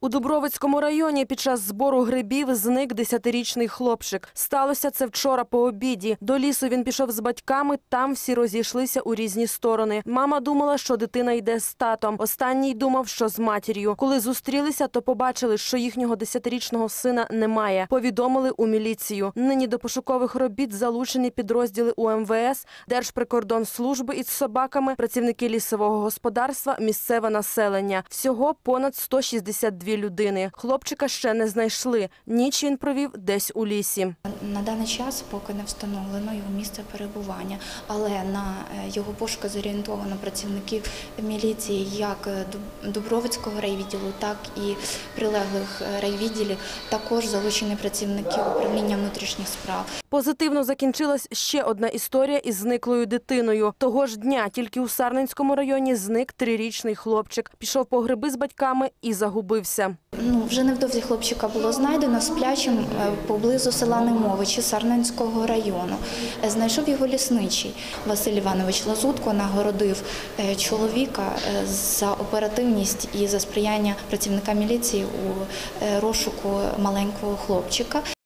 У Дубровицькому районі під час збору грибів зник десятирічний хлопчик. Сталося це вчора по обіді. До лісу він пішов з батьками. Там всі розійшлися у різні сторони. Мама думала, що дитина йде з татом. Останній думав, що з матір'ю. Коли зустрілися, то побачили, що їхнього десятирічного сина немає. Повідомили у міліцію. Нині до пошукових робіт залучені підрозділи УМВС, Держприкордонслужби із собаками, працівники лісового господарства, місцеве населення. Всього понад 162 людини. Хлопчика ще не знайшли. Ніч він провів десь у лісі. На даний час поки не встановлено його місце перебування, але на е, його пошуки зорієнтовано працівників міліції як е, Дубровицького райвідділу, так і прилеглих е, райвідділів. Також залучені працівники управління внутрішніх справ. Позитивно закінчилась ще одна історія із зниклою дитиною. Того ж дня тільки у Сарненському районі зник трирічний хлопчик. Пішов по гриби з батьками і загубився. Ну, вже невдовзі хлопчика було знайдено сплячим поблизу села Немовичі Сарненського району. Е, Знайшов його лісничий Василь Іванович Лазутко, нагородив е, чоловіка е, за оперативність і за сприяння працівника міліції у розшуку маленького хлопчика.